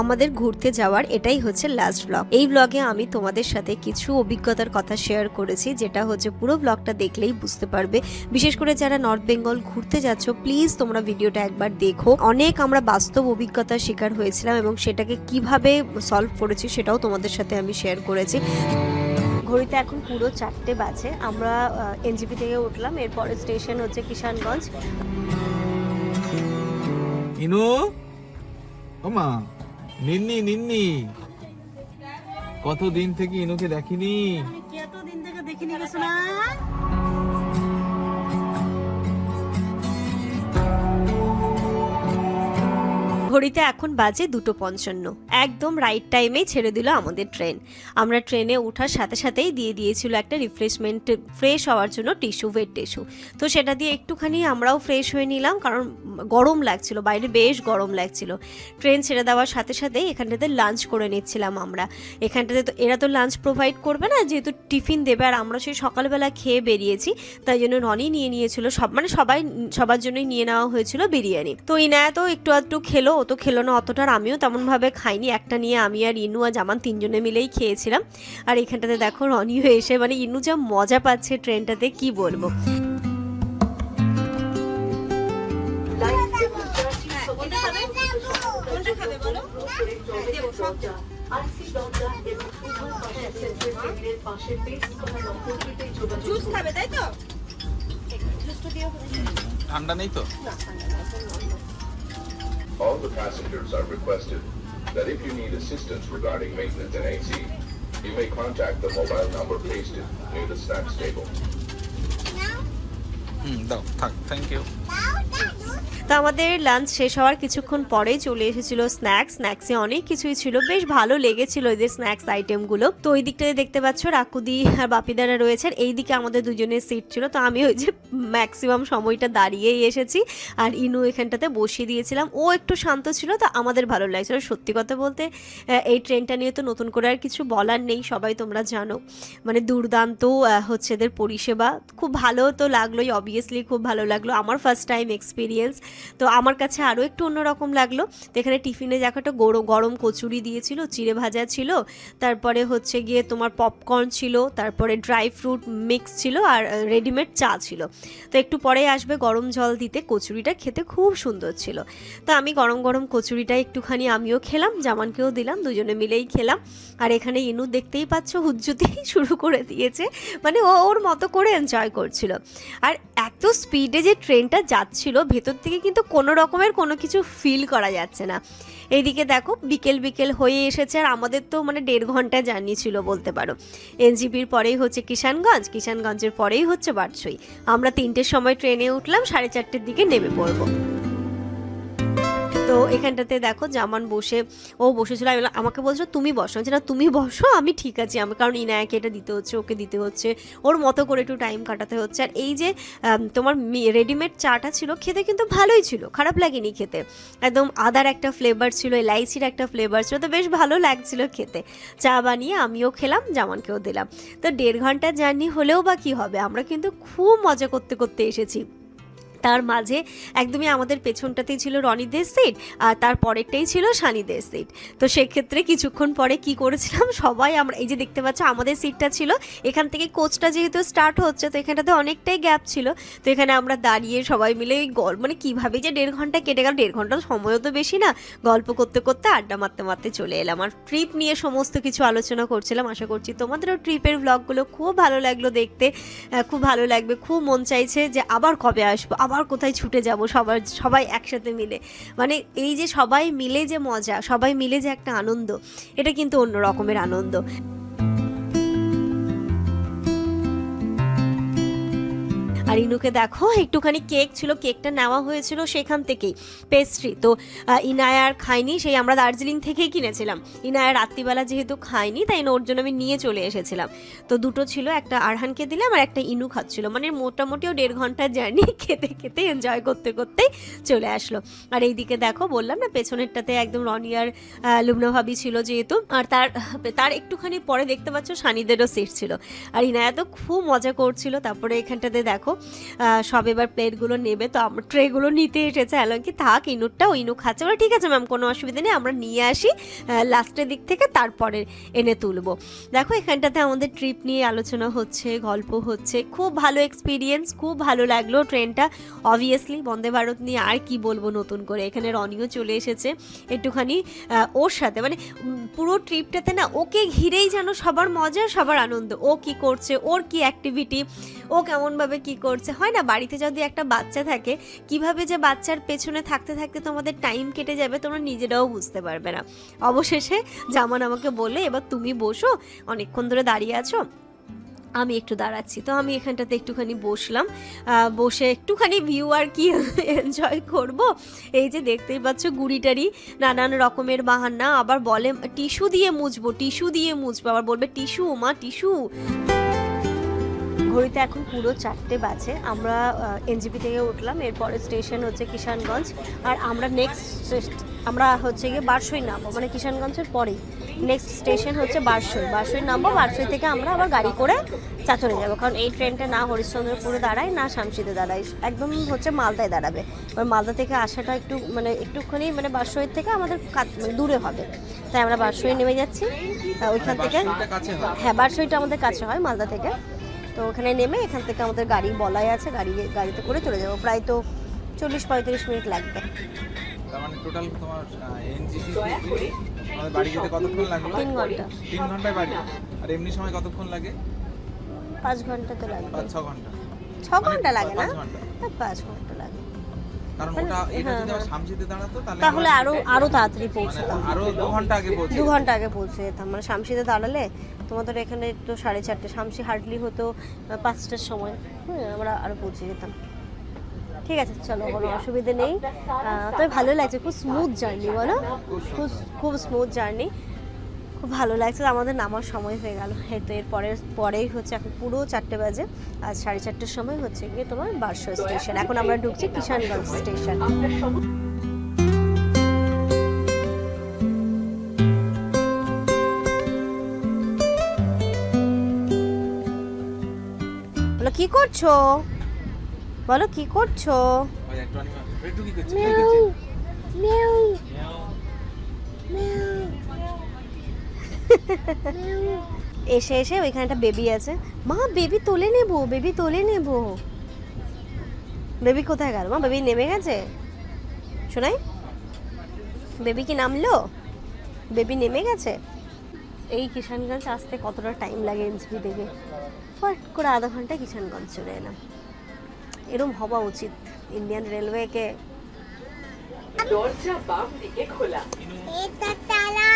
আমাদের ঘুরতে যাওয়ার এটাই হচ্ছে লাস্ট ব্লগ এই ব্লগে আমি তোমাদের সাথে কিছু অভিজ্ঞতার কথা শেয়ার করেছি, যেটা হচ্ছে পুরো ব্লগটা দেখলেই বুঝতে পারবে। বিশেষ করে যারা নর্থ বেঙ্গল ঘুরতে যাচ্ছ প্লিজ তোমরা ভিডিওটা একবার দেখো। অনেক আমরা বাস্তব অভিজ্ঞতার শিকার হয়েছিলাম এবং সেটাকে কীভাবে সলভ করেছি সেটাও তোমাদের সাথে আমি শেয়ার করেছি। ঘড়িতে এখন পুরো চারটে বাজে, আমরা এনজিপি থেকে উঠলাম, এরপরে স্টেশন হচ্ছে কিষানগঞ্জ। ইনু? ওমা। নিন্নি নিন্নি। কতদিন থেকে ইনুকে দেখিনি? কতদিন থেকে দেখিনি গেছো সোনা? ঘড়িতে এখন বাজে দুটো পঞ্চান্ন। একদম রাইট টাইমেই ছেড়ে দিল আমাদের ট্রেন আমরা ট্রেনে ওঠার সাথে সাথেই দিয়ে দিয়েছিল একটা রিফ্রেশমেন্ট ফ্রেশ হওয়ার জন্য টিস্যু ওয়েট টিস্যু তো সেটা দিয়ে একটুখানি আমরাও ফ্রেশ হয়ে নিলাম কারণ গরম লাগছিল, বাইরে বেশ গরম লাগছিল। ট্রেন ছেড়ে দেওয়ার সাথে সাথেই এখানটাতে লাঞ্চ করে নিচ্ছিলাম আমরা। এখানটাতে তো, এরা তো লাঞ্চ প্রোভাইড করবে না, যেহেতু টিফিন দেবে আর আমরা সেই সকালবেলা খেয়ে বেরিয়েছি, তাই জন্য রনি নিয়ে নিয়েছিল সব মানে সবাই, সবার জন্যই নিয়ে নেওয়া হয়েছিল বিরিয়ানি। তো ইনায়া তো একটু আধটু খেলো ও তো খেলো না অতটা আর আমিও তেমনভাবে খাইনি। একটা নিয়ে আমি আর ইনু আর জামান তিনজনে মিলেই খেয়েছিলাম। আর এখানটাতে দেখো রনিও এসে মানে ইনু যা মজা পাচ্ছে ট্রেনটাতে, কি বলব? ঠান্ডা নেই তো? All the passengers are requested that if you need assistance regarding maintenance and AC, you may contact the mobile number pasted near the snacks table. No. Mm, no. Thank you. No. তো আমাদের lunch শেষ হওয়ার কিছুক্ষণ পরেই চলে এসেছিল snacks স্ন্যাক্সে অনেক কিছুই ছিল। বেশ ভালো লেগেছিল এদের স্ন্যাক্স আইটেমগুলো তো ওই দিকটাতে দেখতে পাচ্ছ, রাকুদি আর বাপিদারা রয়েছেন। এই দিকে আমাদের দুজনের সিট ছিল। তো আমি ওই যে ম্যাক্সিমাম সময়টা দাঁড়িয়েই এসেছি আর ইনু এখানটাতে বসিয়ে দিয়েছিলাম। ও একটু শান্ত ছিল, তো আমাদের ভালো লাগছিল। সত্যি কথা বলতে এই ট্রেনটা নিয়ে তো নতুন করে আর কিছু বলার নেই, সবাই তোমরা জানো। মানে দুর্দান্ত হচ্ছে এদের পরিষেবা। খুব ভালো তো লাগলোই অবভিয়াসলি খুব ভালো লাগল। আমার ফার্স্ট টাইম এক্সপিরিয়েন্স তো আমার কাছে আরও একটু অন্যরকম লাগল। তো এখানে টিফিনে একটা গরম গরম কচুরি দিয়েছিল, চিড়ে ভাজা ছিল, তারপরে হচ্ছে গিয়ে তোমার পপকর্ন ছিল, তারপরে ড্রাই ফ্রুট মিক্স ছিল আর রেডিমেড চা ছিল। তো একটু পরে আসবে গরম জল দিতে, কচুরিটা খেতে খুব সুন্দর ছিল। তো আমি গরম গরম কচুরিটা একটুখানি আমিও খেলাম, জামানকেও দিলাম, দুজনে মিলেই খেলাম। আর এখানে ইনু দেখতেই পাচ্ছ হুজ্জুতেই শুরু করে দিয়েছে মানে ও ওর মতো করে এনজয় করছিল। আর এত স্পিডে যে ট্রেনটা যাচ্ছিল, ভেতর থেকে কিন্তু কোনো রকমের কোনো কিছু ফিল করা যাচ্ছে না। এইদিকে দেখো, বিকেল বিকেল হয়ে এসেছে আর আমাদের তো মানে দেড় ঘণ্টা জার্নি ছিল বলতে পারো। এনজিপির পরেই হচ্ছে কিষানগঞ্জ, কিষানগঞ্জের পরেই হচ্ছে বারছই আমরা তিনটের সময় ট্রেনে উঠলাম, সাড়ে চারটের দিকে নেমে পড়ব। তো এখানটাতে দেখো জামান বসে, ও বসেছিল। আমি আমাকে বলছিল তুমি বসো? আমি না, তুমি বসো, আমি ঠিক আছি। আমি, কারণ ইনায়াকে এটা দিতে হচ্ছে, ওকে দিতে হচ্ছে। ওর মতো করে একটু টাইম কাটাতে হচ্ছে। আর এই যে তোমার রেডিমেড চাটা ছিল, খেতে কিন্তু ভালোই ছিল, খারাপ লাগেনি খেতে। একদম আদার একটা ফ্লেভার ছিল, এলাইচির একটা ফ্লেভার ছিল, তো বেশ ভালো লাগছিল খেতে। চা বানিয়ে আমিও খেলাম, জামানকেও দিলাম। তো দেড় ঘণ্টা জার্নি হলেও বা কি হবে? আমরা কিন্তু খুব মজা করতে করতে এসেছি। তার মাঝে একদমই আমাদের পেছনটাতেই ছিল রনি রনিদের সিট, আর তার পরেরটাই ছিল সানি সানিদের সিট। তো সেক্ষেত্রে কিছুক্ষণ পরে কি করেছিলাম, সবাই আমরা, এই যে দেখতে পাচ্ছ আমাদের সিটটা ছিল, এখান থেকে কোচটা যেহেতু স্টার্ট হচ্ছে, তো এখানটাতে অনেকটাই গ্যাপ ছিল। তো এখানে আমরা দাঁড়িয়ে সবাই মিলে গল্প মানে কীভাবে যে দেড় ঘণ্টা কেটে গেল, দেড় ঘণ্টা সময়ও তো বেশি না, গল্প করতে করতে আড্ডা মারতে মারতে চলে এলাম। আর ট্রিপ নিয়ে সমস্ত কিছু আলোচনা করছিলাম, আশা করছি তোমাদেরও ট্রিপের ব্লগগুলো খুব ভালো লাগল দেখতে খুব ভালো লাগবে, খুব মন চাইছে যে আবার কবে আসব, আবার কোথায় ছুটে যাব, সবার, সবাই একসাথে মিলে। মানে এই যে সবাই মিলে যে মজা, সবাই মিলে যে একটা আনন্দ, এটা কিন্তু অন্য রকমের আনন্দ। আর ইনুকে দেখো, একটুখানি কেক ছিল, কেকটা নেওয়া হয়েছিল সেখান থেকেই পেস্ট্রি তো ইনায়া আর খাইনি সেই আমরা দার্জিলিং থেকেই কিনেছিলাম। ইনায়া রাত্রিবেলা যেহেতু খাইনি তাই ওর জন্য আমি নিয়ে চলে এসেছিলাম। তো দুটো ছিল, একটা আরহানকে দিলাম আর একটা ইনু খাচ্ছিল। মানে মোটামুটিও দেড় ঘণ্টার জার্নি খেতে খেতে এনজয় করতে করতেই চলে আসলো। আর এইদিকে দেখো, বললাম না, পেছনেরটাতে একদম রনি আর লুবনা ভাবি ছিল যেহেতু, আর তার তার একটুখানি পরে দেখতে পাচ্ছ, সানিদেরও সিট ছিল। আর ইনায়া তো খুব মজা করছিল, তারপরে এখানটাতে দেখো সব এবার প্লেটগুলো নেবে। তো আমরা ট্রেগুলো নিতে এসেছে অ্যালন কি থাক, ইনুরটা ও ইনু খাচ্ছে। বলে, ঠিক আছে ম্যাম, কোনো অসুবিধা নেই, আমরা নিয়ে আসি। লাস্টের দিক থেকে তারপরে এনে তুলবো। দেখো, এখানটাতে আমাদের ট্রিপ নিয়ে আলোচনা হচ্ছে, গল্প হচ্ছে। খুব ভালো এক্সপিরিয়েন্স খুব ভালো লাগল ট্রেনটা। অবভিয়াসলি বন্দে ভারত নিয়ে আর কি বলব নতুন করে। এখানে রনিও চলে এসেছে একটুখানি ওর সাথে। মানে পুরো ট্রিপটাতে না, ওকে ঘিরেই যেন সবার মজা, সবার আনন্দ। ও কি করছে, ওর কি অ্যাক্টিভিটি ও কেমনভাবে কি করছে হয় না, বাড়িতে যদি একটা বাচ্চা থাকে, কীভাবে যে বাচ্চার পেছনে থাকতে থাকতে তোমাদের টাইম কেটে যাবে তোমরা নিজেরাও বুঝতে পারবে না। অবশেষে জামান আমাকে বললে, এবার তুমি বসো, অনেকক্ষণ ধরে দাঁড়িয়ে আছো, আমি একটু দাঁড়াচ্ছি। তো আমি এখানটাতে একটুখানি বসলাম। বসে একটুখানি ভিউ আর কি এনজয় করব। এই যে দেখতেই পাচ্ছ গুড়িটারি নানান রকমের বাহান্না। আবার বলে, টিস্যু দিয়ে মুছবো, টিস্যু দিয়ে মুছবো। আবার বলবে, টিস্যু, মা, টিস্যু। ঘড়িতে এখন পুরো চারটে বাজে। আমরা এনজিপি থেকে উঠলাম এরপরে স্টেশন হচ্ছে কিষানগঞ্জ। আর আমরা নেক্সট আমরা হচ্ছে গিয়ে বারসই নামবো মানে কিষানগঞ্জের পরেই। নেক্সট স্টেশন হচ্ছে বারসই বারসই নামবো বারসই থেকে আমরা আবার গাড়ি করে চাচরে যাব। কারণ এই ট্রেনটা না হরিশ্চন্দ্রপুরে দাঁড়ায় না শামসিতে দাঁড়ায়। একদম হচ্ছে মালদায় দাঁড়াবে। এবার মালদা থেকে আসাটা একটু মানে একটুখানি মানে বারসইয়ের থেকে আমাদের মানে দূরে হবে। তাই আমরা বারসই নেমে যাচ্ছি। ওইখান থেকে হয়? হ্যাঁ বারসইটা আমাদের কাছে হয় মালদা থেকে। তো ওখানে নেমে এখান থেকে আমাদের গাড়ি বলাই আছে গাড়ি গাড়িতে করে চলে যাব। প্রায় তো চল্লিশ পঁয়ত্রিশ মিনিট লাগবে। তার মানে টোটাল তোমার এনজিপি আমাদের বাড়ি যেতে কতক্ষণ লাগল? তিন ঘণ্টা। তিন ঘন্টায় বাড়ি। আর এমনি সময় কতক্ষণ লাগে? পাঁচ ঘণ্টা তো পাঁচ ছ ঘণ্টা। ছ ঘণ্টা লাগে না? পাঁচ ঘণ্টা লাগে। কারণ মানে, ওটা এটা হ্যাঁ, যদি হ্যাঁ। শামসিতে দাঁড়াতো তাহলে তাহলে আরও আরও তাড়াতাড়ি মানে পৌঁছতাম আরও দু ঘণ্টা আগে পৌঁছে দু ঘণ্টা আগে পৌঁছে যেতাম মানে শামসিতে দাঁড়ালে তোমাদের এখানে তো সাড়ে চারটে শামসি হার্ডলি হতো পাঁচটার সময়। হ্যাঁ আমরা আরও পৌঁছে যেতাম। ঠিক আছে চলো কোনো অসুবিধে নেই। তবে ভালো লাগছে খুব স্মুথ জার্নি বলো? খুব খুব স্মুথ জার্নি খুব ভালো লাগছে আমাদের নামার সময় হয়ে গেল। এই তো এর পরের পরেই হচ্ছে এখন পুরো চারটে বাজে আর সাড়ে চারটের সময় হচ্ছে গিয়ে তোমার বারশো স্টেশন। এখন আমরা ঢুকছি কিষানগঞ্জ স্টেশন। বলো কি করছ? বলো কি করছ? ওই একটু কি করছিস এসে এসে ওইখানে একটা বেবি আছে। মা বেবি তোলে নেব বেবি তোলে নেব। বেবি কোথায় গেল? মা বেবি নেমে গেছে? শোনাই বেবি কি নামলো? বেবি নেমে গেছে? এই কিষানগঞ্জ আসতে কতটা টাইম লাগে এনসিপি থেকে? ফট করে আধা ঘণ্টা কিষানগঞ্জ চলে এলাম। এরম হওয়া উচিত ইন্ডিয়ান রেলওয়েকে দরজা বাম দিকে খোলা। এটা তালা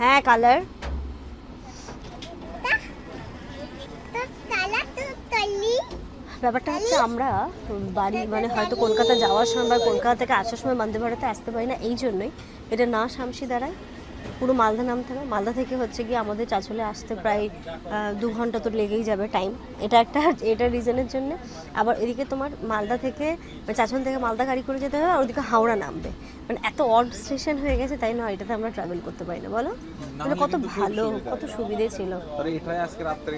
হ্যাঁ কালার ব্যাপারটা হচ্ছে আমরা বাড়ি মানে হয়তো কলকাতা যাওয়ার সময় বা কলকাতা থেকে আসার সময় বন্দে ভারতে আসতে পারি না, এই জন্যই। এটা না শামসি দাঁড়ায়। পুরো মালদা নামতে হবে মালদা থেকে হচ্ছে গিয়ে আমাদের চাচলে আসতে প্রায় দু ঘণ্টা তো লেগেই যাবে টাইম এটা একটা এটা রিজনের জন্য। আবার এদিকে তোমার মালদা থেকে মানে চাচল থেকে মালদা গাড়ি করে যেতে হবে আর ওদিকে হাওড়া নামবে। মানে এত অড স্টেশন হয়ে গেছে তাই না এটাতে আমরা ট্রাভেল করতে পারি না। বলো? তাহলে কত ভালো কত সুবিধে ছিল। আজকে রাত্রে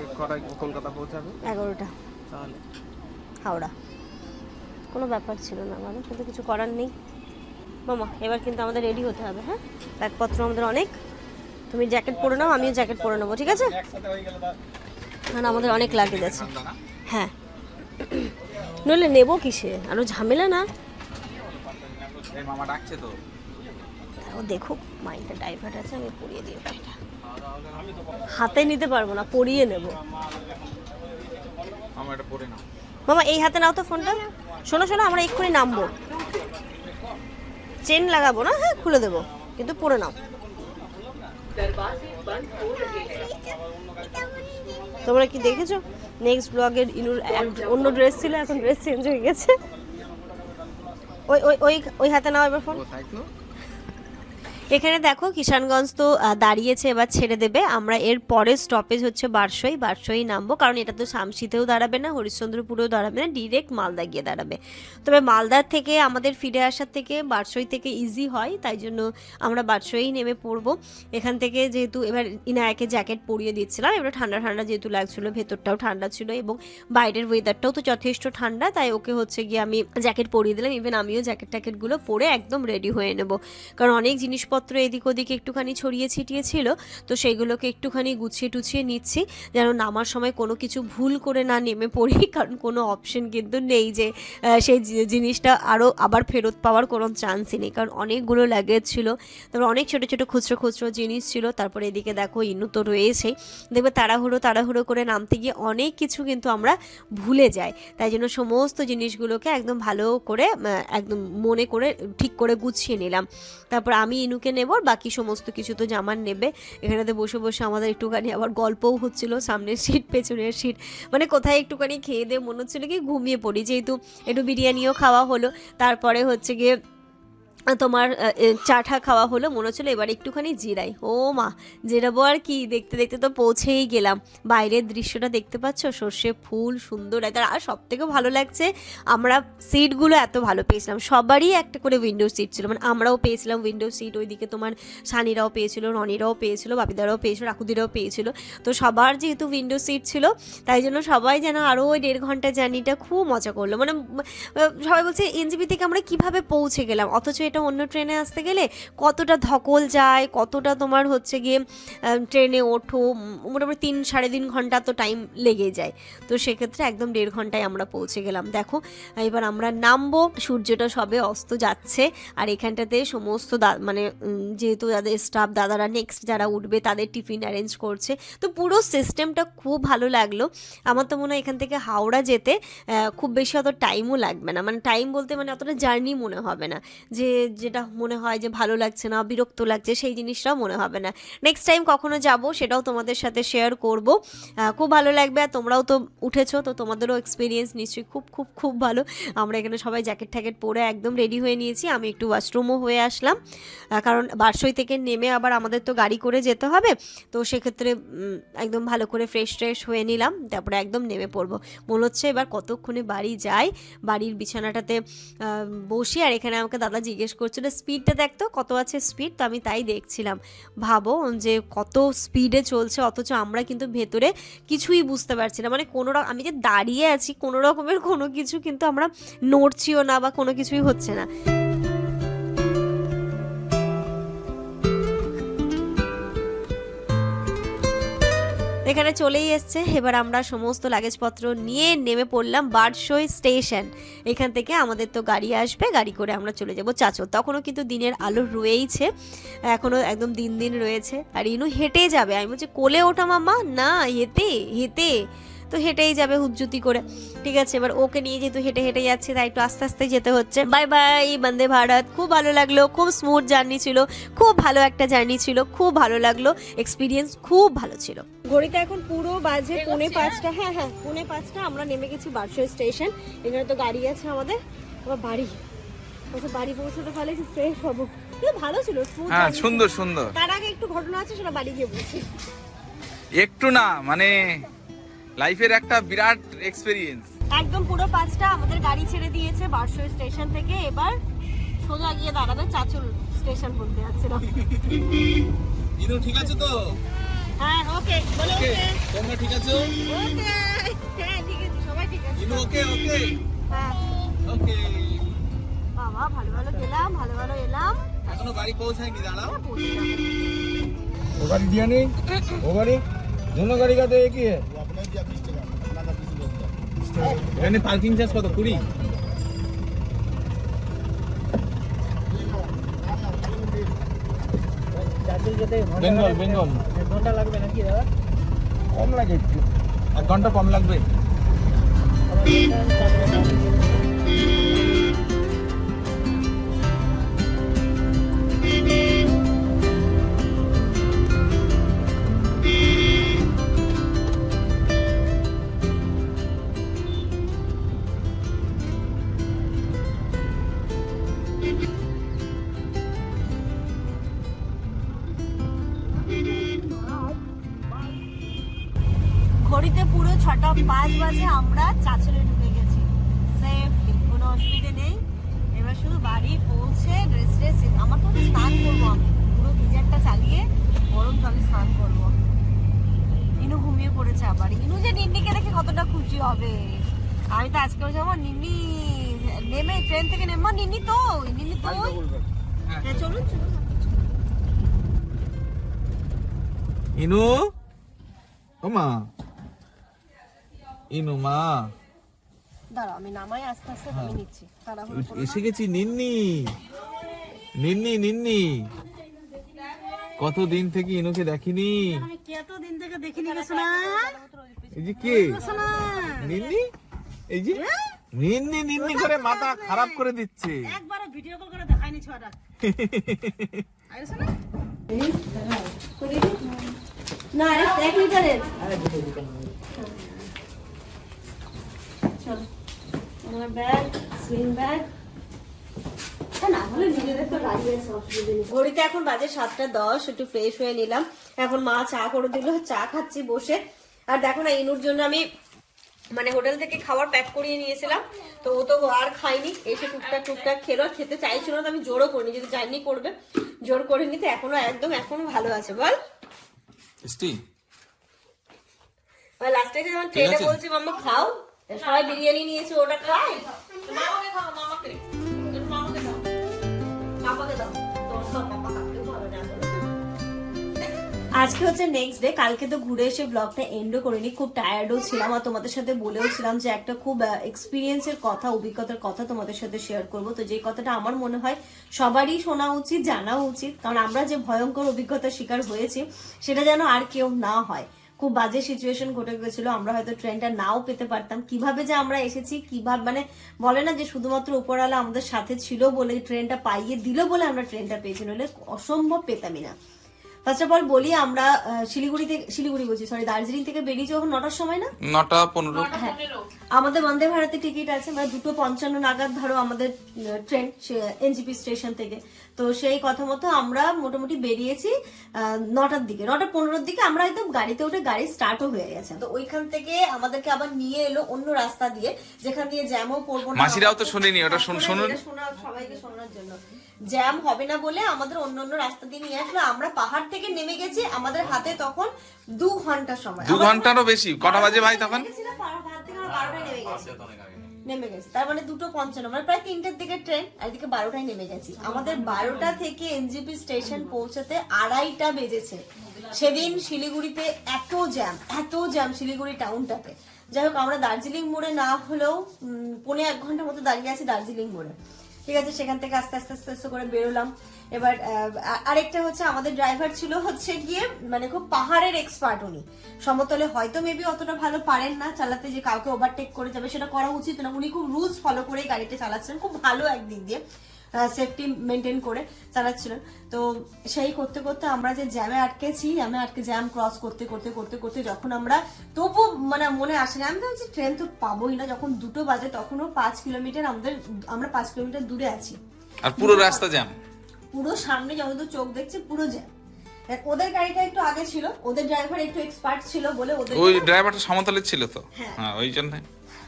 কলকাতা পৌঁছাবে? এগারোটা। হাওড়া। কোনো ব্যাপার ছিল না মানে কিন্তু কিছু করার নেই। মামা এবার কিন্তু আমাদের রেডি হতে হবে হ্যাঁ? ব্যাগপত্র আমাদের অনেক। তুমি জ্যাকেট পরে নাও আমিও জ্যাকেট পরে নেব ঠিক আছে? কারণ আমাদের অনেক লাগেজ আছে। হ্যাঁ। নইলে নেব কিসে? আরও ঝামেলা না? এই মামা ডাকছে তো। ও দেখুক মাইন্ডটা ডাইভার্ট আছে আমি পরিয়ে দিই ওটা হাতে নিতে পারব না পরিয়ে নেব। মামা এই হাতে নাও তো ফোনটা শোনো শোনো আমরা এক্ষুনি নামবো। চেন লাগাবো না হ্যাঁ খুলে দেবো, কিন্তু পরে নাও। তোমরা কি দেখেছ? নেক্সট ব্লগের ইনুর অন্য ড্রেস ছিল, এখন ড্রেস চেঞ্জ হয়ে গেছে। ওই ওই ওই হাতে নাও এবার ফোন এখানে দেখো কিষানগঞ্জ তো দাঁড়িয়েছে, এবার ছেড়ে দেবে। আমরা এর পরের স্টপেজ হচ্ছে বারসই বারসই নামবো, কারণ এটা তো শামসিতেও দাঁড়াবে না, হরিশ্চন্দ্রপুরেও দাঁড়াবে না ডিরেক্ট মালদা গিয়ে দাঁড়াবে। তবে মালদার থেকে, আমাদের ফিরে আসার থেকে বারসই থেকে ইজি হয়, তাই জন্য আমরা বারসই নেমে পড়ব। এখান থেকে যেহেতু এবার ইনায়াকে জ্যাকেট পরিয়ে দিচ্ছিলাম, এবার ঠান্ডা ঠান্ডা যেহেতু লাগছিল, ভেতরটাও ঠান্ডা ছিল এবং বাইরের ওয়েদারটাও তো যথেষ্ট ঠান্ডা, তাই ওকে হচ্ছে গিয়ে আমি জ্যাকেট পরিয়ে দিলাম। ইভেন আমিও জ্যাকেট ট্যাকেটগুলো পরে একদম রেডি হয়ে নেব। কারণ অনেক জিনিসপত্র এদিক ওদিক একটুখানি ছড়িয়ে ছিটিয়ে ছিল, তো সেইগুলোকে একটুখানি গুছিয়ে টুছিয়ে নিচ্ছি, যেন নামার সময় কোনো কিছু ভুল করে না নেমে পড়ি, কারণ কোনো অপশন কিন্তু নেই যে সেই জিনিসটা আরও আবার ফেরত পাওয়ার কোনো চান্সই নেই, কারণ অনেকগুলো লাগেজ ছিল, তারপর অনেক ছোটো ছোটো খুচরো খুচরো জিনিস ছিল, তারপরে এদিকে দেখো ইনু তো রয়েছেই দেখবে তাড়াহুড়ো তাড়াহুড়ো করে নামতে গিয়ে অনেক কিছু কিন্তু আমরা ভুলে যাই, তাই জন্য সমস্ত জিনিসগুলোকে একদম ভালো করে একদম মনে করে ঠিক করে গুছিয়ে নিলাম, তারপর আমি ইনুকে নেব আর বাকি সমস্ত কিছু তো জামার নেবে। এখানেতে বসে বসে আমাদের একটুখানি আবার গল্পও হচ্ছিল, সামনের সিট, পেছনের সিট। মানে কোথায় একটুখানি খেয়ে দিয়ে মনে হচ্ছিল কি ঘুমিয়ে পড়ি। যেহেতু একটু বিরিয়ানিও খাওয়া হলো, তারপরে হচ্ছে গিয়ে তোমার চাটা খাওয়া হলো, মনে হচ্ছিল এবার একটুখানি জিরাই। ও মা, জিরাবো আর কি, দেখতে দেখতে তো পৌঁছেই গেলাম। বাইরের দৃশ্যটা দেখতে পাচ্ছ? সর্ষে ফুল, সুন্দর একদম। আর সব থেকে ভালো লাগছে, আমরা সিটগুলো এত ভালো পেয়েছিলাম। সবারই একটা করে উইন্ডো সিট ছিল। মানে আমরাও পেয়েছিলাম উইন্ডো সিট ওইদিকে তোমার সানিরাও পেয়েছিল, রনিরাও পেয়েছিল, বাপিদারাও পেয়েছিল, রাকুদিরাও পেয়েছিল। তো সবার যেহেতু উইন্ডো সিট ছিল, তাই জন্য সবাই যেন আরও ওই দেড় ঘণ্টা জার্নিটা খুব মজা করল। মানে সবাই বলছে, এনজিবি থেকে আমরা কীভাবে পৌঁছে গেলাম? অথচ এটা অন্য ট্রেনে আসতে গেলে কতটা ধকল যায়, কতটা তোমার হচ্ছে গিয়ে ট্রেনে ওঠো, মোটামুটি তিন, সাড়ে তিন ঘণ্টা তো টাইম লেগে যায়। তো সেক্ষেত্রে একদম দেড় ঘন্টায় আমরা পৌঁছে গেলাম। দেখো, এবার আমরা নামবো, সূর্যটা সবে অস্ত যাচ্ছে, আর এখানটাতে সমস্ত মানে যেহেতু যাদের স্টাফ দাদারা নেক্সট যারা উঠবে তাদের টিফিন অ্যারেঞ্জ করছে। তো পুরো সিস্টেমটা খুব ভালো লাগল। আমার তো মনে হয় এখান থেকে হাওড়া যেতে খুব বেশি অত টাইমও লাগবে না। মানে টাইম বলতে মানে অতটা জার্নি মনে হবে না। যে যেটা মনে হয় যে ভালো লাগছে না, বিরক্ত লাগছে, সেই জিনিসটাও মনে হবে না। নেক্সট টাইম কখনো যাব, সেটাও তোমাদের সাথে শেয়ার করব। খুব ভালো লাগবে, আর তোমরাও তো উঠেছো, তো তোমাদেরও এক্সপিরিয়েন্স নিশ্চয়ই খুব খুব খুব ভালো। আমরা এখানে সবাই জ্যাকেট ট্যাকেট পরে একদম রেডি হয়ে নিয়েছি। আমি একটু ওয়াশরুমও হয়ে আসলাম। কারণ বারসই থেকে নেমে আবার আমাদের তো গাড়ি করে যেতে হবে। তো সেক্ষেত্রে একদম ভালো করে ফ্রেশ ট্রেশ হয়ে নিলাম, তারপরে একদম নেমে পড়ব। মনে হচ্ছে এবার কতক্ষণে বাড়ি যাই? বাড়ির বিছানাটাতে বসি, আর এখানে আমাকে দাদা জিজ্ঞেস করছিল স্পিডটা দেখতো কত আছে স্পিড তো আমি তাই দেখছিলাম। ভাবো যে কত স্পিডে চলছে, অথচ আমরা কিন্তু ভেতরে কিছুই বুঝতে পারছি না। মানে কোনো আমি যে দাঁড়িয়ে আছি, কোনো রকমের কোনো কিছু কিন্তু আমরা নড়ছিও না বা কোনো কিছুই হচ্ছে না। এখানে চলেই এসছে। এবার আমরা সমস্ত লাগেজপত্র নিয়ে নেমে পড়লাম বারসই স্টেশন। এখান থেকে আমাদের তো গাড়ি আসবে, গাড়ি করে আমরা চলে যাব চাচো তখনও কিন্তু দিনের আলো রয়েইছে। এখনও একদম দিন দিন রয়েছে। আর ইনু হেঁটে যাবে। আমি বলছি, কোলে ওঠা মামা না, হেঁটে হেঁটে। তো হেঁটেই যাবে হুজ্জুতি করে। ঠিক আছে এবার ওকে নিয়ে যেহেতু হেঁটে হেঁটে যাচ্ছে তাই একটু আস্তে আস্তে যেতে হচ্ছে। Bye bye Vande Bharat. খুব ভালো লাগল খুব স্মুথ জার্নি ছিল খুব ভালো একটা জার্নি ছিল খুব ভালো লাগল এক্সপিরিয়েন্স খুব ভালো ছিল। ঘড়িতে এখন পুরো বাজে পৌনে পাঁচটা হ্যাঁ হ্যাঁ পৌনে পাঁচটা আমরা নেমে গেছি বারসই স্টেশন এখানে তো গাড়ি আছে আমাদের আবার বাড়ি। আচ্ছা বাড়ি পৌঁছাতে পারলে একটু ফ্রেশ হব। কিন্তু ভালো ছিল স্মুথ হ্যাঁ সুন্দর সুন্দর। তার আগে একটু ঘটনা আছে সেটা বাড়ি গিয়ে বলছি। একটু না মানে লাইফের একটা বিরাট এক্সপেরিয়েন্স একদম পুরো পাঁচটা আমাদের গাড়ি ছেড়ে দিয়েছে বারশো স্টেশন থেকে। এবার সোজা গিয়ে দাঁড়াবে চাচুল স্টেশন বলতে যাচ্ছিলাম দিদু ঠিক আছে তো? হ্যাঁ ওকে বলো ওকে তোমরা ঠিক আছো? ওকে হ্যাঁ ঠিক আছে সবাই ঠিক আছে। ইনু ওকে ওকে? হ্যাঁ। ওকে। বাবা ভালো ভালো গেলাম ভালো ভালো এলাম। এখনও গাড়ি পৌঁছায়নি দাঁড়াও। হ্যাঁ, পৌঁছে যাব। ও বাড়ি দিয়া নেই ও বাড়ি दोनों गाड़ी का तो एक ही है এখানে পার্কিং চার্জ কত কুড়ি বেঙ্গল বেঙ্গল ঘন্টা লাগবে নাকি দাদা কম লাগে একটু এক ঘন্টা কম লাগবে নটা পাঁচ বাজে আমরা চাচলে ঢুকে গেছি। সেফলি কোনো অসুবিধে নেই। এবার শুধু বাড়ি পৌঁছে ড্রেস ড্রেস আমার তো স্নান করব আমি। পুরো গিজারটা চালিয়ে গরম জলে স্নান করব। ইনু ঘুমিয়ে পড়েছে আবার। ইনু যে নিন্নিকে দেখে কতটা খুশি হবে। আমি তো আজকে যাব নিন্নি নেমে ট্রেন থেকে নেমো নিন্নি তো নিন্নি তো হ্যাঁ চলুন চলুন। ইনু? ও মা ইনু মা। দাঁড়াও আমি নামাই আস্তে আস্তে আমি নিচ্ছি। তাড়াহুড়ো করো এসে গেছি নিন্নি। নিন্নি নিন্নি। কতদিন থেকে ইনুকে দেখিনি? আমি কতদিন থেকে দেখিনি গো সোনা? এই যে কে? নিন্নি? এই যে? নিন্নি নিন্নি করে মাথা খারাপ করে দিচ্ছে। একবারও ভিডিও কল করে দেখাইনি ছোয়াটা। আরে সোনা। না এক- এক লিটারের চলো আমার ব্যাগ সুইং ব্যাগ। তো ঘড়িতে এখন বাজে সাতটা দশ একটু ফ্রেশ হয়ে নিলাম। এখন মা চা করে দিল চা খাচ্ছি বসে। আর দেখো না ইনুর জন্য আমি মানে হোটেল থেকে খাবার প্যাক করিয়ে নিয়েছিলাম। তো ও তো আর খাইনি এসে টুকটাক টুকটাক খেলো। খেতে চাইছিল না তো আমি জোরও করিনি যদি জার্নি করবে। জোর করে নিতে এখনও একদম এখনও ভালো আছে। বল। লাস্টে যখন ট্রেনে বলছি মাম্মা খাও। সবাই বিরিয়ানি নিয়েছে, ওটা কাটতেও ভালো না আজকে হচ্ছে নেক্সট ডে কালকে তো ঘুরে এসে ব্লগটা এন্ডও করিনি, খুব টায়ার্ডও ছিলাম আর তোমাদের সাথে বলেও ছিলাম যে একটা খুব এক্সপিরিয়েন্সের কথা, অভিজ্ঞতার কথা তোমাদের সাথে শেয়ার করব। তো যে কথাটা আমার মনে হয় সবারই শোনা উচিত, জানা উচিত, কারণ আমরা যে ভয়ঙ্কর অভিজ্ঞতার শিকার হয়েছি, সেটা যেন আর কেউ না হয়। খুব বাজে সিচুয়েশন ঘটে গেছিল। আমরা হয়তো ট্রেনটা নাও পেতে পারতাম। কীভাবে যে আমরা এসেছি কীভাবে মানে বলে না যে শুধুমাত্র উপরওয়ালা আমাদের সাথে ছিল বলে ট্রেনটা পাইয়ে দিল বলে আমরা ট্রেনটা পেয়েছি নইলে অসম্ভব পেতামই না। ফার্স্ট অফ অল বলি আমরা শিলিগুড়ি থেকে শিলিগুড়ি বলছি সরি দার্জিলিং থেকে বেরিয়েছি যখন নটার সময় না? নটা পনেরো। হ্যাঁ। আমাদের বন্দে ভারতে টিকিট আছে মানে দুটো পঞ্চান্ন নাগাদ ধরো আমাদের ট্রেন এনজিপি স্টেশন থেকে। তো সেই কথা মতো আমরা মোটামুটি বেরিয়েছি নটার দিকে। নটা পনেরোর দিকে আমরা একদম গাড়িতে উঠে গাড়ি স্টার্টও হয়ে গেছে। তো ওইখান থেকে আমাদেরকে আবার নিয়ে এলো অন্য রাস্তা দিয়ে যেখান দিয়ে জ্যামও পড়ব না। মাসিরাও তো শোনেনি, ওটা শুন- শুনুন। শোনা- সবাইকে শোনার জন্য। জ্যাম হবে না বলে আমাদের অন্য অন্য রাস্তা দিয়ে নিয়ে আসলো। আমরা পাহাড় থেকে নেমে গেছি আমাদের হাতে তখন দু ঘণ্টা সময়। দু ঘন্টারও বেশি কটা বাজে ভাই তখন? গেছিলাম, থেকে আমরা বারোটায় নেমে গেছি। নেমে গেছে। তার মানে দুটো পঞ্চান্ন মানে প্রায় তিনটের দিকে ট্রেন, আর এদিকে বারোটায় নেমে গেছি। আমাদের বারোটা থেকে এনজিপি স্টেশন পৌঁছাতে আড়াইটা বেজেছে। সেদিন শিলিগুড়িতে এত জ্যাম এত জ্যাম শিলিগুড়ি টাউনটাতে যাই হোক, আমরা দার্জিলিং মোড়ে না হলেও পৌনে এক ঘণ্টার মতো দাঁড়িয়ে আছি দার্জিলিং মোড়ে। ঠিক আছে, সেখান থেকে আস্তে আস্তে আস্তে আস্তে করে বেরোলাম। এবার আরেকটা হচ্ছে আমাদের ড্রাইভার ছিল হচ্ছে গিয়ে মানে খুব পাহাড়ের এক্সপার্ট উনি। সমতলে হয়তো মেবি অতটা ভালো পারেন না চালাতে যে কাউকে ওভারটেক করে যাবে সেটা করা উচিত না। উনি খুব রুলস ফলো করে গাড়িটা চালাচ্ছেন। খুব ভালো একদিক দিয়ে। সেফটি মেনটেন করে চালাচ্ছিলেন তো সেই করতে করতে আমরা যে জ্যামে আটকেছি জ্যামে আটকে জ্যাম ক্রস করতে করতে করতে করতে যখন আমরা তবু মানে মনে আসে না আমি ভাবছি ট্রেন তো পাবোই না যখন দুটো বাজে তখনও পাঁচ কিলোমিটার আমাদের আমরা পাঁচ কিলোমিটার দূরে আছি। আর পুরো রাস্তা জ্যাম পুরো সামনে যতদূর চোখ দেখছে পুরো জ্যাম ওদের গাড়িটা একটু আগে ছিল ওদের ড্রাইভার একটু এক্সপার্ট ছিল বলে ওদের ওই ড্রাইভারটা সমতলের ছিল তো? হ্যাঁ। হ্যাঁ ওই জন্য।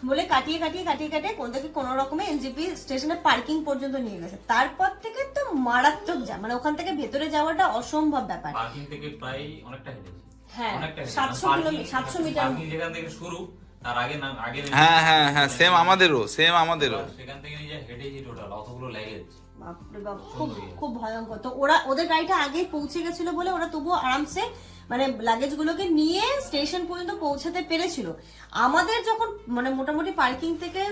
বলে কাটিয়ে কাটিয়ে কাটিয়ে কাটিয়ে কোন থেকে কোনো রকমে এনজিপি স্টেশনে পার্কিং পর্যন্ত নিয়ে গেছে। তারপর থেকে তো মারাত্মক জ্যাম মানে ওখান থেকে ভেতরে যাওয়াটা অসম্ভব ব্যাপার। পার্কিং থেকে প্রায় অনেকটা হেঁটেছি হ্যাঁ সাতশো কিলোমিটার সাতশো মিটার parking যেখান থেকে শুরু তার আগে না আগে হ্যাঁ হ্যাঁ হ্যাঁ সেম আমাদেরও সেম আমাদেরও। সেখান থেকে হেঁটেছি টোটাল অতগুলো লেগেজ বাপরে বাপ, খুব খুব ভয়ঙ্কর। তো ওরা ওদের গাড়িটা আগে পৌঁছে গেছিল বলে ওরা তবুও আরামসে মানে লাগেজগুলোকে নিয়ে স্টেশন পর্যন্ত পৌঁছাতে পেরেছিল। আমাদের যখন মানে মোটামুটি পার্কিং থেকে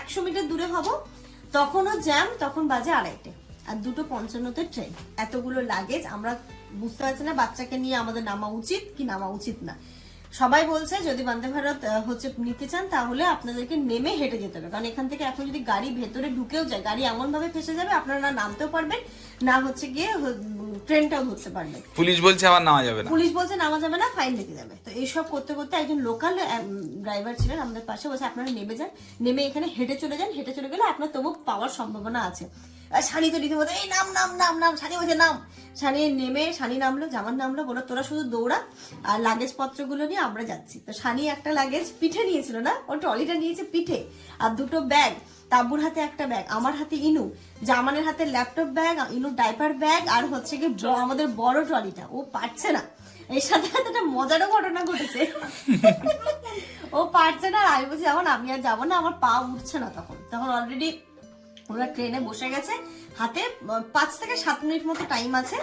একশো মিটার দূরে হব তখনও জ্যাম তখন বাজে আড়াইটে। আর দুটো পঞ্চান্নতে ট্রেন এতগুলো লাগেজ আমরা বুঝতে পারছি না বাচ্চাকে নিয়ে আমাদের নামা উচিত কি নামা উচিত না। সবাই বলছে যদি বন্দে ভারত হচ্ছে নিতে চান তাহলে আপনাদেরকে নেমে হেঁটে যেতে হবে। কারণ এখান থেকে এখন যদি গাড়ি ভেতরে ঢুকেও যায় গাড়ি এমন ভাবে ফেসে যাবে আপনারা না নামতেও পারবেন না হচ্ছে গিয়ে ট্রেনটাও ধরতে পারবেন। পুলিশ বলছে আবার নামা যাবে না। পুলিশ বলছে নামা যাবে না ফাইন দিতে যাবে। তো এইসব করতে করতে একজন লোকাল ড্রাইভার ছিলেন আমাদের পাশে বলছে আপনারা নেমে যান নেমে এখানে হেঁটে চলে যান হেঁটে চলে গেলে আপনার তবু পাওয়ার সম্ভাবনা আছে। সানি তো রীতিমতো এই নাম নাম নাম নাম সানি বলছে নাম। সানি নেমে সানি নামলো জামান নামলো বলো তোরা শুধু দৌড়া আর লাগেজ পত্রগুলো নিয়ে আমরা যাচ্ছি। তো সানি একটা লাগেজ পিঠে নিয়েছিল না ও ট্রলিটা নিয়েছে পিঠে আর দুটো ব্যাগ তাব্বুর হাতে একটা ব্যাগ আমার হাতে ইনু জামানের হাতে ল্যাপটপ ব্যাগ ইনুর ডাইপার ব্যাগ আর হচ্ছে কি আমাদের বড় ট্রলিটা ও পারছে না। এর সাথে সাথে একটা মজারও ঘটনা ঘটেছে। ও পারছে না আর আমি বলছি যেমন আমি আর যাব না আমার পা উঠছে না তখন। তখন অলরেডি ওরা ট্রেনে বসে গেছে। হাতে পাঁচ থেকে সাত মিনিট মতো টাইম আছে।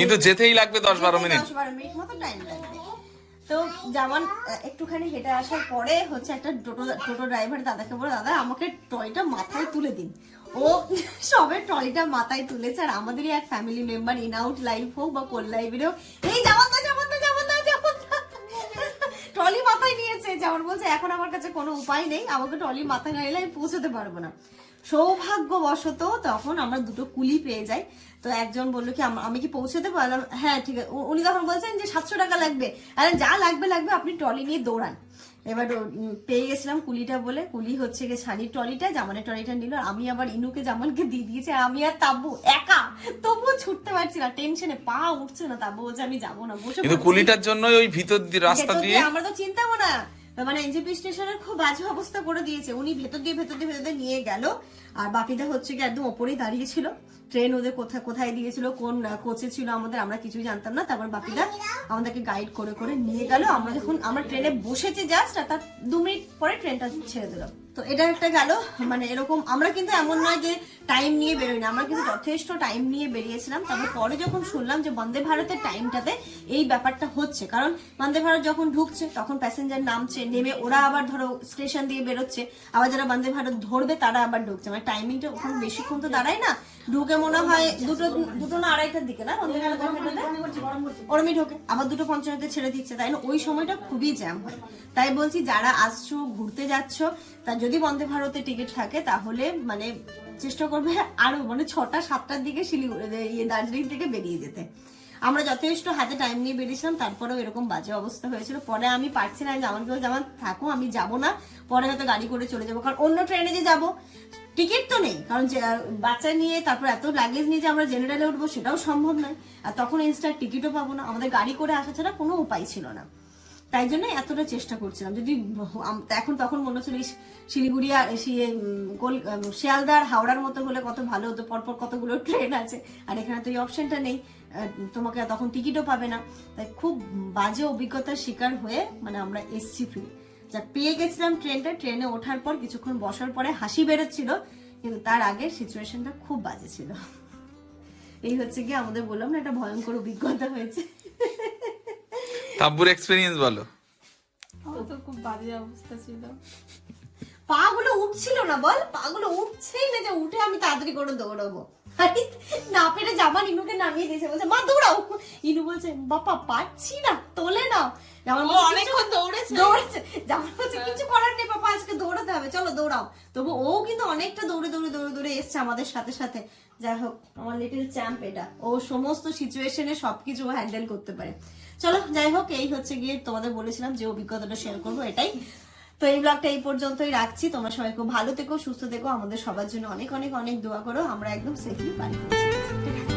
কিন্তু যেতেই লাগবে দশ বারো মিনিট। দশ বারো মিনিট মতো টাইম লাগবে। তো যেমন একটুখানি হেঁটে আসার পরে হচ্ছে একটা টোটো টোটো ড্রাইভার দাদাকে বলে দাদা আমাকে ট্রলিটা মাথায় তুলে দিন। ও সবে ট্রলিটা মাথায় তুলেছে আর আমাদেরই এক family member in out life হোক বা কোল লাইফের হোক। এই যাব না যাব নিয়েছে যেমন বলছে এখন আমার কাছে কোনো উপায় নেই আমাকে ট্রলি মাথায় না আমি পৌঁছতে পারব না। সৌভাগ্যবশত তখন আমরা দুটো কুলি পেয়ে যাই। তো একজন বলল কি আমি কি পৌঁছতে পারলাম? হ্যাঁ ঠিক আছে। উনি তখন বলছেন যে সাতশো টাকা লাগবে। আরে যা লাগবে লাগবে আপনি ট্রলি নিয়ে দৌড়ান। এবার পেয়ে গেছিলাম কুলিটা বলে। কুলি হচ্ছে গিয়ে ছানির ট্রলিটা জামানের ট্রলিটা নিল। আমি আবার ইনুকে জামানকে দিয়ে দিয়েছি আমি আর তাব্বু একা। তবু ছুটতে পারছি না টেনশনে পা উঠছে না তাব্বু বলছে আমি যাব না বসে কুলিটার জন্য ওই ভিতর রাস্তা দিয়ে আমরা তো চিন্তাও না। মানে এনজেপি স্টেশনের খুব বাজে অবস্থা করে দিয়েছে। উনি ভেতর দিয়ে ভেতর দিয়ে ভেতর দিয়ে নিয়ে গেল। আর বাপিদা হচ্ছে কি একদম ওপরেই দাঁড়িয়ে ছিল। ট্রেন ওদের কোথায় কোথায় দিয়েছিল, কোন কোচে ছিল আমাদের আমরা কিছুই জানতাম না। তারপর বাপিদা আমাদেরকে গাইড করে করে নিয়ে গেল। আমরা যখন, আমরা ট্রেনে বসেছি জাস্ট আর তার দু মিনিট পরে ট্রেনটা ছেড়ে দিল। তো এটা একটা গেল মানে এরকম, আমরা কিন্তু এমন নয় যে টাইম নিয়ে বেরোই না, আমরা কিন্তু যথেষ্ট টাইম নিয়ে বেরিয়েছিলাম তারপর পরে যখন শুনলাম যে বন্দে ভারতের টাইমটাতে এই ব্যাপারটা হচ্ছে, কারণ বন্দে ভারত যখন ঢুকছে, তখন প্যাসেঞ্জার নামছে, নেমে ওরা আবার ধরো স্টেশন দিয়ে বেরোচ্ছে, আবার যারা বন্দে ভারত ধরবে তারা আবার ঢুকছে মানে টাইমিংটা ওখানে বেশিক্ষণ তো দাঁড়ায় না, ঢুকে মনে হয় দুটো দুটো না আড়াইটার দিকে না, বন্দে ভারত ওরমই ঢোকে, আবার দুটো পঞ্চায়েতে ছেড়ে দিচ্ছে, তাই না? ওই সময়টা খুবই জ্যাম হয়। তাই বলছি, যারা আসছো, ঘুরতে যাচ্ছ তা যদি বন্দে ভারতে টিকিট থাকে, তাহলে মানে চেষ্টা করবে আরও মানে ছটা, সাতটার দিকে শিলিগুড়ি ইয়ে দার্জিলিং থেকে বেরিয়ে যেতে। আমরা যথেষ্ট হাতে টাইম নিয়ে বেরিয়েছিলাম, তারপরেও এরকম বাজে অবস্থা হয়েছিল। পরে আমি পারছি না যেমন কেউ যেমন থাকো, আমি যাব না। পরে হয়তো গাড়ি করে চলে যাব। কারণ অন্য ট্রেনে যে যাব, টিকিট তো নেই। কারণ বাচ্চা নিয়ে তারপর এত লাগেজ নিয়ে যে আমরা জেনারেলে উঠবো, সেটাও সম্ভব নয়। আর তখন ইনস্টার টিকিটও পাবো না। আমাদের গাড়ি করে আসা ছাড়া কোনো উপায় ছিল না। তাই জন্য এতটা চেষ্টা করছিলাম। যদি এখন তখন মনে হচ্ছিল শিলিগুড়ি আর কল- উম, শিয়ালদা আর হাওড়ার মতো হলে কত ভালো হতো পরপর কতগুলো ট্রেন আছে আর এখানে তো এই অপশনটা নেই তোমাকে তখন টিকিটও পাবে না। তাই খুব বাজে অভিজ্ঞতার শিকার হয়ে মানে আমরা এসছি ফিরে। যা পেয়ে গেছিলাম ট্রেনটা ট্রেনে ওঠার পর কিছুক্ষণ বসার পরে হাসি বেরোচ্ছিল কিন্তু তার আগে সিচুয়েশনটা খুব বাজে ছিল। এই হচ্ছে কি আমাদের বললাম না একটা ভয়ঙ্কর অভিজ্ঞতা হয়েছে। তাব্বুর এক্সপিরিয়েন্স বলো। তো খুব বাজে অবস্থা ছিল। পা গুলো উঠছিল না বল? পা গুলো উঠছেই না যে উঠে আমি তাড়াতাড়ি করে দৌড়াবো। না পেরে জামা ইনুকে নামিয়ে দিয়েছে বলছে মা দৌড়াও। ইনু বলছে বাপা পাচ্ছি না তোলে নাও। জামার বলছে, অনেকক্ষণ দৌড়েছে।" দৌড়েছে। জামার বলছে কিছু করার নেই আজকে দৌড়াতে হবে। চলো দৌড়াও। তবু ও কিন্তু অনেকটা দৌড়ে দৌড়ে দৌড়ে দৌড়ে এসছে আমাদের সাথে সাথে। যাই হোক আমার লিটল চ্যাম্প এটা। ও সমস্ত সিচুয়েশনে সবকিছু হ্যান্ডেল করতে পারে। চলো, যাই হোক, এই হচ্ছে গিয়ে তোমাদের বলেছিলাম যে অভিজ্ঞতাটা শেয়ার করব এটাই। তো এই ব্লগটা এই পর্যন্তই রাখছি। তোমরা সবাই খুব ভালো থেকো, সুস্থ থেকো। আমাদের সবার জন্য অনেক অনেক অনেক দোয়া করো। আমরা একদম সেফলি গেছি।